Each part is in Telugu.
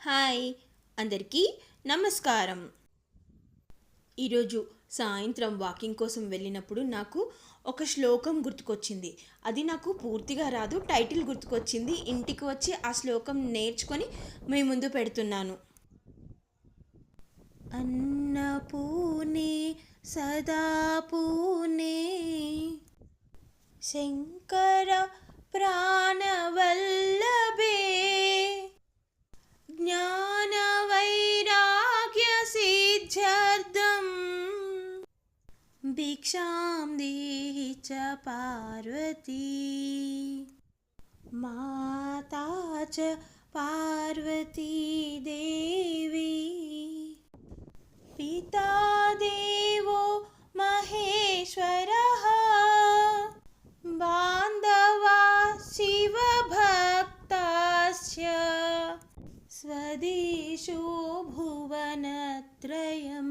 హాయ్ అందరికీ నమస్కారం. ఈరోజు సాయంత్రం వాకింగ్ కోసం వెళ్ళినప్పుడు నాకు ఒక శ్లోకం గుర్తుకొచ్చింది. అది నాకు పూర్తిగా రాదు టైటిల్ గుర్తుకొచ్చింది. ఇంటికి వచ్చి ఆ శ్లోకం నేర్చుకొని మీ ముందు పెడుతున్నాను. అన్నపూనే సదా పూనే శంకర ప్రాణవ ज्ञानवैराग्यसिद्ध्यर्थं भिक्षां देहि च पार्वती। माता च पार्वती देवी। पिता స్వదేశో భువనత్రయం.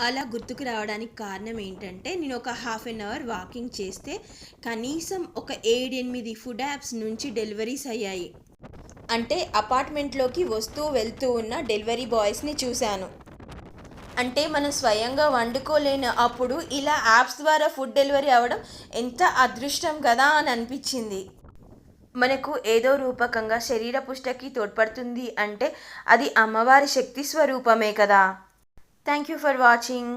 అలా గుర్తుకు రావడానికి కారణం ఏంటంటే నేను ఒక హాఫ్ అన్ అవర్ వాకింగ్ చేస్తే కనీసం ఒక ఏడెనిమిది ఫుడ్ యాప్స్ నుంచి డెలివరీస్ అయ్యాయి. అంటే అపార్ట్మెంట్లోకి వస్తూ వెళ్తూ ఉన్న డెలివరీ బాయ్స్ని చూశాను. అంటే మనం స్వయంగా వండుకోలేని అప్పుడు ఇలా యాప్స్ ద్వారా ఫుడ్ డెలివరీ అవ్వడం ఎంత అదృష్టం కదా అని అనిపించింది. మనకు ఏదో రూపకంగా శరీర పుష్టకి తోడ్పడుతుంది అంటే అది అమ్మవారి శక్తి స్వరూపమే కదా. Thank you for watching